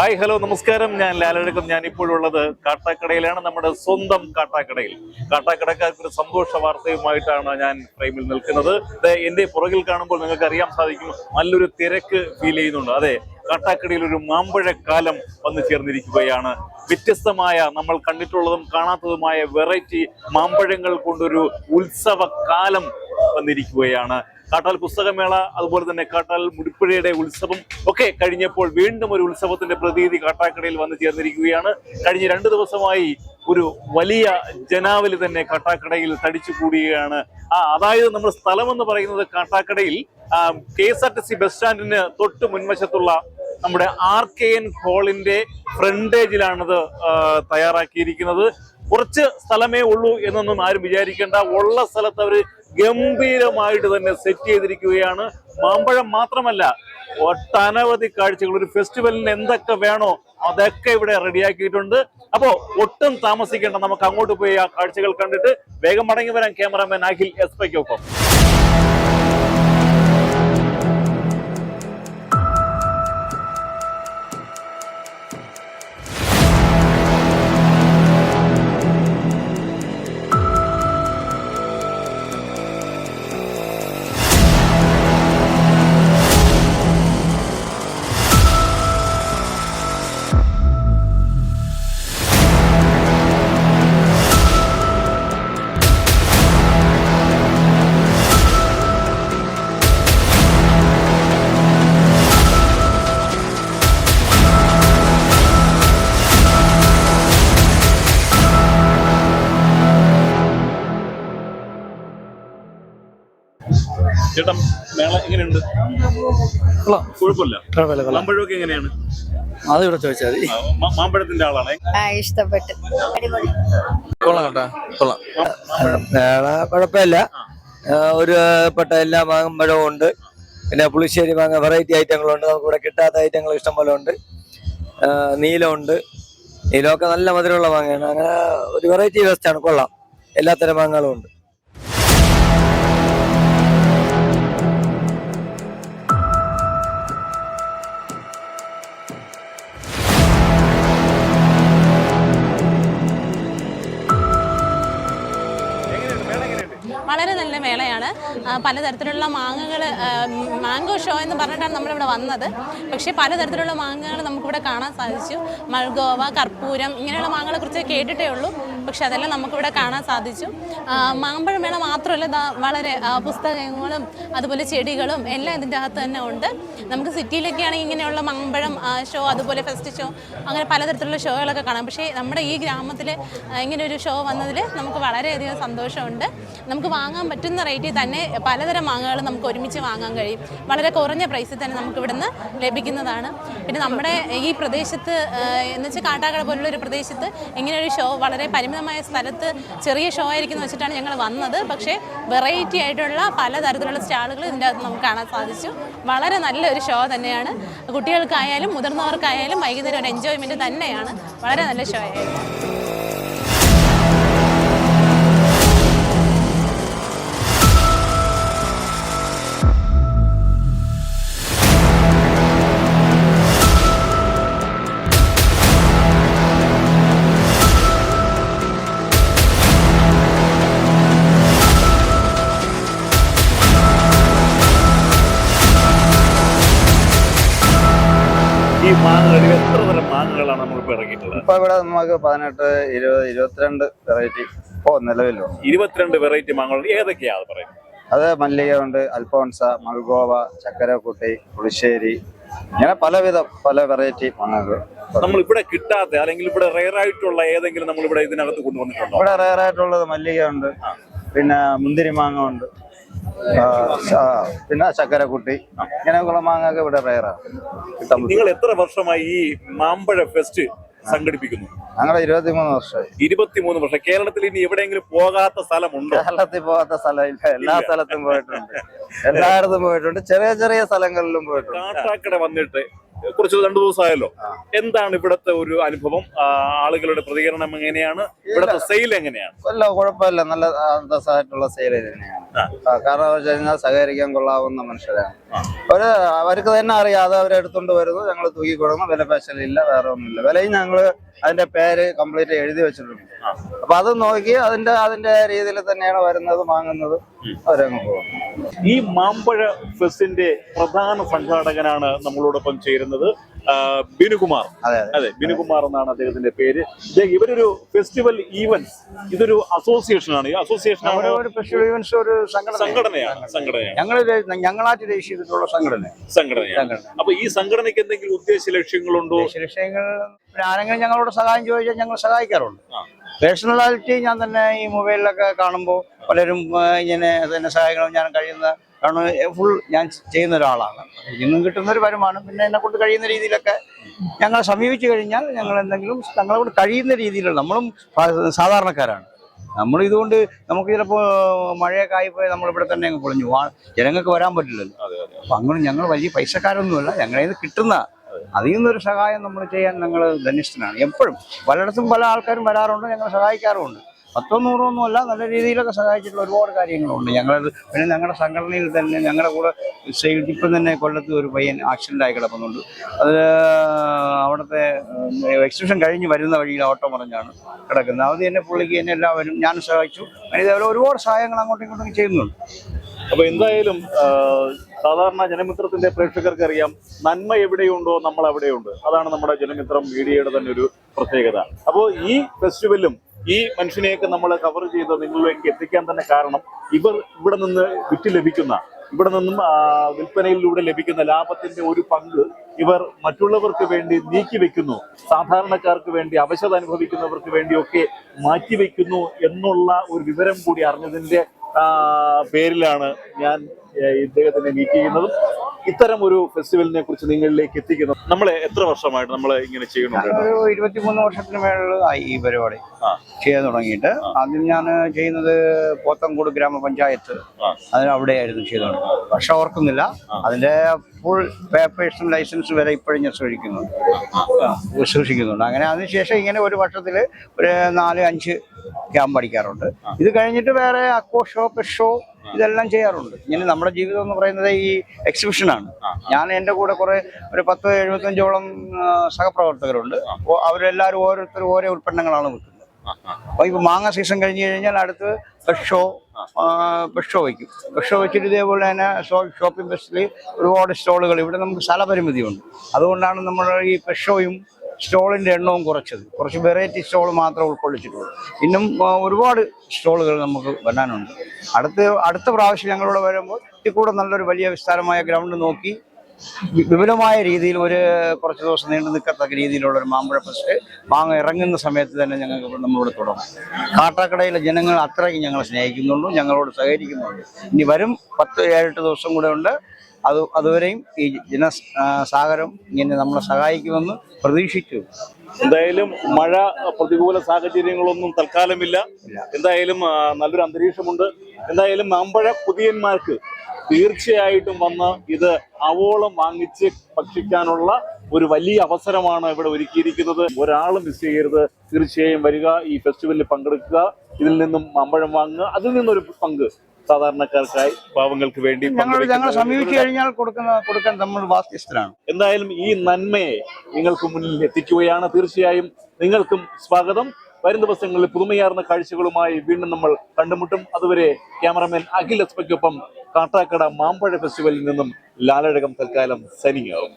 Hi hello നമസ്കാരം. ഞാൻ ലാലഴകം. ഞാൻ ഇപ്പോഴുള്ളത് കാട്ടാക്കടയിലാണ്. നമ്മുടെ സ്വന്തം കാട്ടാക്കടയിൽ. കാട്ടാക്കടക്കാർക്ക് ഒരു സന്തോഷ വാർത്തയുമായിട്ടാണ് ഞാൻ ഫ്രെയിമിൽ നിൽക്കുന്നത്. എന്റെ പുറകിൽ കാണുമ്പോൾ നിങ്ങൾക്ക് അറിയാൻ സാധിക്കും നല്ലൊരു തിരക്ക് ഫീൽ ചെയ്യുന്നുണ്ട്. അതെ കാട്ടാക്കടയിൽ ഒരു മാമ്പഴക്കാലം വന്നു ചേർന്നിരിക്കുകയാണ്. വ്യത്യസ്തമായ നമ്മൾ കണ്ടിട്ടുള്ളതും കാണാത്തതുമായ വെറൈറ്റി മാമ്പഴങ്ങൾ കൊണ്ടൊരു ഉത്സവ കാലം വന്നിരിക്കുകയാണ്. കാട്ടാൽ പുസ്തകമേള അതുപോലെ തന്നെ കാട്ടാൽ മുടിപ്പുഴയുടെ ഉത്സവം ഒക്കെ കഴിഞ്ഞപ്പോൾ വീണ്ടും ഒരു ഉത്സവത്തിന്റെ പ്രതീതി കാട്ടാക്കടയിൽ വന്നു ചേർന്നിരിക്കുകയാണ്. കഴിഞ്ഞ രണ്ട് ദിവസമായി ഒരു വലിയ ജനാവലി തന്നെ കാട്ടാക്കടയിൽ തടിച്ചു കൂടിയാണ്. ആ അതായത് നമ്മൾ സ്ഥലം എന്ന് പറയുന്നത് കാട്ടാക്കടയിൽ K S R T C bus സ്റ്റാൻഡിന് തൊട്ട് മുൻവശത്തുള്ള നമ്മുടെ ആർ കെ എൻ ഹോളിന്റെ ഫ്രണ്ടേജിലാണിത് തയ്യാറാക്കിയിരിക്കുന്നത്. കുറച്ച് സ്ഥലമേ ഉള്ളൂ എന്നൊന്നും ആരും വിചാരിക്കേണ്ട. ഉള്ള സ്ഥലത്ത് അവർ ഗംഭീരമായിട്ട് തന്നെ സെറ്റ് ചെയ്തിരിക്കുകയാണ്. മാമ്പഴം മാത്രമല്ല ഒട്ടനവധി കാഴ്ചകൾ. ഒരു ഫെസ്റ്റിവലിന് എന്തൊക്കെ വേണോ അതൊക്കെ ഇവിടെ റെഡിയാക്കിയിട്ടുണ്ട്. അപ്പോ ഒട്ടും താമസിക്കേണ്ട നമുക്ക് അങ്ങോട്ട് പോയി ആ കാഴ്ചകൾ കണ്ടിട്ട് വേഗം മടങ്ങി വരാൻ ക്യാമറാമാൻ അഖിൽ എസ് പൈക്കൊപ്പം ചേട്ടാ മേള എങ്ങനെയുണ്ട്? കൊള്ളാം. കുഴപ്പമില്ല. മാമ്പഴമൊക്കെ എങ്ങനെയാണ്? അത് ഇവിടെ ചോദിച്ചാൽ മാമ്പഴത്തിന്റെ ആളാണ്. ആ ഇഷ്ടപ്പെട്ടു. അടിപൊളി. കൊള്ളാം കേട്ടോ കൊള്ളാം. വേറെ കുഴപ്പമില്ല. ഒരു പെട്ട എല്ലാ മാമ്പഴവും ഉണ്ട്. പിന്നെ പുളിശ്ശേരി മാങ്ങ വെറൈറ്റി ഐറ്റങ്ങളുണ്ട് നമുക്ക് ഇവിടെ കിട്ടാത്ത ഐറ്റങ്ങൾ ഇഷ്ടം പോലെ ഉണ്ട്. നീല നീലമുണ്ട്. നീലമൊക്കെ നല്ല മധുരമുള്ള മാങ്ങയാണ്. അങ്ങനെ ഒരു വെറൈറ്റി വ്യവസ്ഥയാണ് കൊള്ളാം. എല്ലാത്തരം മാങ്ങകളും ഉണ്ട്. മേളയാണ്. പലതരത്തിലുള്ള മാങ്ങകൾ മാംഗോ ഷോ എന്ന് പറഞ്ഞിട്ടാണ് നമ്മളിവിടെ വന്നത്. പക്ഷേ പലതരത്തിലുള്ള മാങ്ങകൾ നമുക്കിവിടെ കാണാൻ സാധിച്ചു. മൾഗോവ കർപ്പൂരം ഇങ്ങനെയുള്ള മാങ്ങകളെ കുറിച്ച് കേട്ടിട്ടേ ഉള്ളൂ. പക്ഷെ അതെല്ലാം നമുക്കിവിടെ കാണാൻ സാധിച്ചു. മാമ്പഴം മേള മാത്രമല്ല വളരെ പുസ്തകങ്ങളും അതുപോലെ ചെടികളും എല്ലാം ഇതിന്റെ അകത്ത് തന്നെ ഉണ്ട്. നമുക്ക് സിറ്റിയിലൊക്കെ ആണെങ്കിൽ ഇങ്ങനെയുള്ള മാമ്പഴം ഷോ അതുപോലെ ഫെസ്റ്റ് ഷോ അങ്ങനെ പലതരത്തിലുള്ള ഷോകളൊക്കെ കാണാം. പക്ഷേ നമ്മുടെ ഈ ഗ്രാമത്തിൽ ഇങ്ങനെ ഒരു ഷോ വന്നതിൽ നമുക്ക് വളരെയധികം സന്തോഷമുണ്ട്. നമുക്ക് വാങ്ങാൻ പറ്റുന്ന റേറ്റിൽ തന്നെ പലതരം മാങ്ങകൾ നമുക്ക് ഒരുമിച്ച് വാങ്ങാൻ കഴിയും. വളരെ കുറഞ്ഞ പ്രൈസിൽ തന്നെ നമുക്ക് ഇവിടുന്ന് ലഭിക്കുന്നതാണ്. പിന്നെ നമ്മുടെ ഈ പ്രദേശത്ത് എന്ന് വെച്ചാൽ കാട്ടാക്കട പോലുള്ള ഒരു പ്രദേശത്ത് ഇങ്ങനെ ഒരു ഷോ വളരെ പരിമിതമായ സ്ഥലത്ത് ചെറിയ ഷോ ആയിരിക്കും വെച്ചിട്ടാണ് ഞങ്ങൾ വന്നത്. പക്ഷേ വെറൈറ്റി ആയിട്ടുള്ള പലതരത്തിലുള്ള സ്റ്റാളുകൾ ഇതിന്റെ അകത്ത് നമുക്ക് കാണാൻ സാധിച്ചു. വളരെ നല്ലൊരു ഷോ തന്നെയാണ്. കുട്ടികൾക്കായാലും മുതിർന്നവർക്കായാലും വൈകുന്നേരം ഒരു എൻജോയ്മെന്റ് തന്നെയാണ്. വളരെ നല്ല ഷോ ആയിരുന്നു. ഈ മാങ്ങകൾ എത്ര തരം മാങ്ങകളാണ് നമ്മളിപ്പോ ഇറങ്ങിയിട്ടുള്ളത്? ഇപ്പൊ ഇവിടെ നമുക്ക് പതിനെട്ട് ഇരുപത് ഇരുപത്തിരണ്ട് വെറൈറ്റി ഇപ്പോ നിലവിലുണ്ട്. ഇരുപത്തിരണ്ട് വെറൈറ്റി മാങ്ങകൾ ഏതൊക്കെയാ അത് പറയും? അത് മല്ലിക ഉണ്ട് അൽഫോൺസ മൽഗോവ ചക്കരക്കുട്ടി പുളിശ്ശേരി ഇങ്ങനെ പലവിധ പല വെറൈറ്റി മാങ്ങകൾ. നമ്മൾ ഇവിടെ കിട്ടാത്ത അല്ലെങ്കിൽ ഇവിടെ റെയർ ആയിട്ടുള്ള ഏതെങ്കിലും നമ്മൾ ഇവിടെ ഇതിനകത്ത് കൊണ്ടുവന്നിട്ടുണ്ടോ? ഇവിടെ റെയർ ആയിട്ടുള്ളത് മല്ലിക ഉണ്ട് പിന്നെ മുന്തിരി മാങ്ങ ഉണ്ട് പിന്നെ ചക്കരക്കുട്ടി ഇങ്ങനെയൊക്കെയുള്ള മാങ്ങ ഒക്കെ ഇവിടെ റയറാണ് നിങ്ങൾ എത്ര വർഷമായി ഈ മാമ്പഴ ഫെസ്റ്റ് സംഘടിപ്പിക്കുന്നു? ഞങ്ങളുടെ ഇരുപത്തിമൂന്ന് വർഷമായി. ഇരുപത്തിമൂന്ന് വർഷം. കേരളത്തിൽ ഇനി എവിടെയെങ്കിലും പോകാത്ത സ്ഥലമുണ്ടോ? കേരളത്തിൽ പോകാത്ത സ്ഥലമില്ല. എല്ലാ സ്ഥലത്തും പോയിട്ടുണ്ട്. എല്ലായിടത്തും പോയിട്ടുണ്ട്. ചെറിയ ചെറിയ സ്ഥലങ്ങളിലും പോയിട്ടുണ്ട്. കാട്ടാക്കട വന്നിട്ട് കുറച്ച് രണ്ടു ദിവസമായല്ലോ. എന്താണ് ഇവിടത്തെ ഒരു അനുഭവം? ആളുകളുടെ പ്രതികരണം എങ്ങനെയാണ്? ഇവിടത്തെ സെയിൽ എങ്ങനെയാണ്? അല്ല കുഴപ്പമില്ല. നല്ല അന്തസ്സായിട്ടുള്ള സെയിൽ തന്നെയാണ്. കാരണം വെച്ച് കഴിഞ്ഞാൽ സഹകരിക്കാൻ കൊള്ളാവുന്ന മനുഷ്യരാണ്. അവർ അവർക്ക് തന്നെ അറിയാതെ അവരെടുത്തോണ്ട് വരുന്നു. ഞങ്ങൾ തൂക്കി കൊടുക്കുന്നു. വില പേശലില്ല വേറെ ഒന്നുമില്ല. വിലയും ഞങ്ങൾ അതിന്റെ പേര് കംപ്ലീറ്റ് എഴുതി വെച്ചിട്ടുണ്ട്. അപ്പൊ അത് നോക്കി അതിന്റെ അതിന്റെ രീതിയിൽ തന്നെയാണ് വരുന്നത് വാങ്ങുന്നത്. അവരങ്ങ് പോകും ഈ മാമ്പഴ ഫെസ്റ്റിന്റെ പ്രധാന സംഘാടകനാണ് നമ്മളോടൊപ്പം ചേരുന്നത് ബിനുകുമാർ. അതെ അതെ. ബിനുകുമാർ എന്നാണ് അദ്ദേഹത്തിന്റെ പേര്. ഇവരൊരു ഫെസ്റ്റിവൽ ഈവന്റ് ഇതൊരു അസോസിയേഷൻ ആണ് ഈ അസോസിയേഷൻ ഒരു സ്പെഷ്യൽ ഇവന്റ്സ് ഒരു സംഘടന സംഘടനയാണ് സംഘടനയാണ്. ഞങ്ങൾ ഞങ്ങളായിട്ട് രജിസ്റ്റർ സംഘടന. സംഘടനയാണ്. അപ്പൊ ഈ സംഘടനയ്ക്ക് എന്തെങ്കിലും ഉദ്ദേശ ലക്ഷ്യങ്ങളുണ്ടോ? ലക്ഷ്യങ്ങൾ ആരെങ്കിലും ഞങ്ങളോട് സഹായം ചോദിച്ചാൽ ഞങ്ങൾ സഹായിക്കാറുണ്ട്. പേഴ്സണാലിറ്റി ഞാൻ തന്നെ ഈ മൊബൈലിലൊക്കെ കാണുമ്പോൾ പലരും ഇങ്ങനെ തന്നെ സഹായിക്കണം ഞാൻ കഴിയുന്ന കാരണം ഫുൾ ഞാൻ ചെയ്യുന്ന ഒരാളാണ്. ഇന്നും കിട്ടുന്ന ഒരു വരുമാനം പിന്നെ എന്നെ കൊണ്ട് കഴിയുന്ന രീതിയിലൊക്കെ ഞങ്ങളെ സമീപിച്ചു കഴിഞ്ഞാൽ ഞങ്ങൾ എന്തെങ്കിലും ഞങ്ങളെ കൊണ്ട് കഴിയുന്ന രീതിയിലുള്ള നമ്മളും സാധാരണക്കാരാണ്. നമ്മൾ ഇതുകൊണ്ട് നമുക്ക് ചിലപ്പോൾ മഴയൊക്കെ ആയിപ്പോയി നമ്മൾ ഇവിടെ തന്നെ അങ്ങ് പൊളിഞ്ഞു ജനങ്ങൾക്ക് വരാൻ പറ്റില്ലല്ലോ. അപ്പം അങ്ങനെ ഞങ്ങൾ വലിയ പൈസക്കാരൊന്നുമല്ല ഞങ്ങളെ ഇത് കിട്ടുന്ന അതിൽ നിന്നൊരു സഹായം നമ്മൾ ചെയ്യാൻ ഞങ്ങൾ ധനിഷ്ഠനാണ് എപ്പോഴും പലയിടത്തും പല ആൾക്കാരും വരാറുണ്ട് ഞങ്ങൾ സഹായിക്കാറുമുണ്ട്. പത്തോ നൂറോ ഒന്നും അല്ല നല്ല രീതിയിലൊക്കെ സഹായിച്ചിട്ടുള്ള ഒരുപാട് കാര്യങ്ങളുണ്ട്. ഞങ്ങളത് പിന്നെ ഞങ്ങളുടെ സംഘടനയിൽ തന്നെ ഞങ്ങളുടെ കൂടെ സെയിൽ ഇപ്പം തന്നെ കൊല്ലത്ത് ഒരു പയ്യൻ ആക്സിഡന്റ് ആയി കിടക്കുന്നുണ്ട് അത് അവിടുത്തെ എക്സിബിഷൻ കഴിഞ്ഞ് വരുന്ന വഴിയിൽ ഓട്ടോ മറിഞ്ഞാണ് കിടക്കുന്നത്. അത് തന്നെ പുള്ളിക്ക് എന്നെ എല്ലാവരും ഞാൻ സഹായിച്ചു. അങ്ങനെ ഒരുപാട് സഹായങ്ങൾ അങ്ങോട്ടും ഇങ്ങോട്ടും ചെയ്യുന്നുണ്ട്. അപ്പൊ എന്തായാലും സാധാരണ ജനമിത്രത്തിന്റെ പ്രേക്ഷകർക്ക് അറിയാം നന്മ എവിടെയുണ്ടോ നമ്മൾ അവിടെയുണ്ട് അതാണ് നമ്മുടെ ജനമിത്രം മീഡിയയുടെ തന്നെ ഒരു പ്രത്യേകത. അപ്പോൾ ഈ ഫെസ്റ്റിവലും ഈ മനുഷ്യനെയൊക്കെ നമ്മൾ കവർ ചെയ്ത് നിങ്ങളിലേക്ക് എത്തിക്കാൻ തന്നെ കാരണം ഇവർ ഇവിടെ നിന്ന് വിറ്റ് ലഭിക്കുന്ന ഇവിടെ നിന്നും വിൽപ്പനയിലൂടെ ലഭിക്കുന്ന ലാഭത്തിന്റെ ഒരു പങ്ക് ഇവർ മറ്റുള്ളവർക്ക് വേണ്ടി നീക്കി വെക്കുന്നു. സാധാരണക്കാർക്ക് വേണ്ടി അവശത അനുഭവിക്കുന്നവർക്ക് വേണ്ടിയൊക്കെ മാറ്റിവെക്കുന്നു എന്നുള്ള ഒരു വിവരം കൂടി അറിഞ്ഞതിന്റെ പേരിലാണ് ഞാൻ ഇദ്ദേഹത്തിനെ മീറ്റ് ചെയ്യുന്നതും ഇത്തരം ഒരു ഫെസ്റ്റിവലിനെ കുറിച്ച് നിങ്ങളിലേക്ക് എത്തിക്കുന്നത് നമ്മളെ എത്ര വർഷമായിട്ട് നമ്മൾ ഇങ്ങനെ ചെയ്യുന്നുണ്ട് ഒരു ഇരുപത്തിമൂന്ന് വർഷത്തിന് മേളിൽ ആയി ഈ പരിപാടി. ചെയ്യാൻ തുടങ്ങിയിട്ട് ആദ്യം ഞാൻ ചെയ്യുന്നത് പോത്തങ്കോട് ഗ്രാമപഞ്ചായത്ത്. അതിനവിടെയായിരുന്നു അതിന് അവിടെയായിരുന്നു ചെയ്തത്. പക്ഷെ ഓർക്കുന്നില്ല. അതിന്റെ ഫുൾ പേപ്പേഴ്സും ലൈസൻസും വരെ ഇപ്പോഴും ഞാൻ സൂക്ഷിക്കുന്നുണ്ട്. സൂക്ഷിക്കുന്നുണ്ട്. അങ്ങനെ അതിനുശേഷം ഇങ്ങനെ ഒരു വർഷത്തിൽ ഒരു നാല് അഞ്ച് ക്യാമ്പ് അടിക്കാറുണ്ട് ഇത് കഴിഞ്ഞിട്ട് വേറെ അക്കോ ഷോ പെഷോ ഇതെല്ലാം ചെയ്യാറുണ്ട്. ഇനി നമ്മുടെ ജീവിതം എന്ന് പറയുന്നത് ഈ എക്സിബിഷനാണ് ഞാൻ എന്റെ കൂടെ കുറെ ഒരു പത്ത് എഴുപത്തഞ്ചോളം സഹപ്രവർത്തകരുണ്ട്. അപ്പോൾ അവരെല്ലാവരും ഓരോരുത്തരും ഓരോ ഉൽപ്പന്നങ്ങളാണ് വിൽക്കുന്നത്. അപ്പൊ ഇപ്പൊ മാങ്ങ സീസൺ കഴിഞ്ഞു കഴിഞ്ഞാൽ അടുത്ത് ഷോ ഷോ വയ്ക്കും. ഷോ വെച്ചിട്ട് ഇതേപോലെ തന്നെ ഷോപ്പിംഗ് ബസ്സിൽ ഒരുപാട് സ്റ്റോളുകൾ ഇവിടെ നമുക്ക് സ്ഥലപരിമിതിയുണ്ട്. അതുകൊണ്ടാണ് നമ്മൾ ഈ ഷോയും സ്റ്റോളിന്റെ എണ്ണവും കുറച്ചത്. കുറച്ച് വെറൈറ്റി സ്റ്റോൾ മാത്രം ഉൾക്കൊള്ളിച്ചിട്ടുള്ളൂ. ഇന്നും ഒരുപാട് സ്റ്റോളുകൾ നമുക്ക് വരാനുണ്ട്. അടുത്ത അടുത്ത പ്രാവശ്യം ഞങ്ങളിവിടെ വരുമ്പോൾ ഇതിൽ കൂടെ നല്ലൊരു വലിയ വിസ്താരമായ ഗ്രൗണ്ട് നോക്കി വിപുലമായ രീതിയിൽ ഒരു കുറച്ച് ദിവസം നീണ്ടു നിൽക്കത്തക്ക രീതിയിലുള്ള ഒരു മാമ്പഴ ഫെസ്റ്റ് മാങ്ങ ഇറങ്ങുന്ന സമയത്ത് തന്നെ ഞങ്ങൾക്ക് നമ്മളോട് തുടങ്ങും. കാട്ടാക്കടയിലെ ജനങ്ങൾ അത്രയ്ക്ക് ഞങ്ങളെ സ്നേഹിക്കുന്നുള്ളൂ ഞങ്ങളോട് സഹകരിക്കുന്നുണ്ട്. ഇനി വരും പത്ത് ഏഴെട്ട് ദിവസം കൂടെ ഉണ്ട്. അത് അതുവരെയും ഈ ജന ആ, സാഗരം ഇങ്ങനെ നമ്മളെ സഹായിക്കുമെന്ന് പ്രതീക്ഷിച്ചു. എന്തായാലും മഴ പ്രതികൂല സാഹചര്യങ്ങളൊന്നും തൽക്കാലമില്ല. എന്തായാലും നല്ലൊരു അന്തരീക്ഷമുണ്ട്. എന്തായാലും നമ്മുടെ പുതിയന്മാർക്ക് തീർച്ചയായിട്ടും വന്ന് ഇത് അവോളം വാങ്ങിച്ച് ഭക്ഷിക്കാനുള്ള ഒരു വലിയ അവസരമാണ് ഇവിടെ ഒരുക്കിയിരിക്കുന്നത്. ഒരാൾ മിസ് ചെയ്യരുത്. തീർച്ചയായും വരിക. ഈ ഫെസ്റ്റിവലിൽ പങ്കെടുക്കുക. ഇതിൽ നിന്നും മാമ്പഴം വാങ്ങുക. അതിൽ നിന്നൊരു പങ്ക് സാധാരണക്കാർക്കായി പാവങ്ങൾക്ക് വേണ്ടി ഞങ്ങൾ സമീപിച്ചു കഴിഞ്ഞാൽ കൊടുക്കുന്ന കൊടുക്കാൻ നമ്മൾ ബാധ്യസ്ഥരാണ് എന്തായാലും ഈ നന്മയെ നിങ്ങൾക്ക് മുന്നിൽ എത്തിക്കുകയാണ്. തീർച്ചയായും നിങ്ങൾക്കും സ്വാഗതം. വരും ദിവസങ്ങളിൽ പുതുമയാർന്ന കാഴ്ചകളുമായി വീണ്ടും നമ്മൾ കണ്ടുമുട്ടും. അതുവരെ ക്യാമറമാൻ അഖിൽ എസ്പയ്ക്കൊപ്പം കാട്ടാക്കട മാമ്പഴ ഫെസ്റ്റിവലിൽ നിന്നും ലാലഴകം തൽക്കാലം സനിയാവും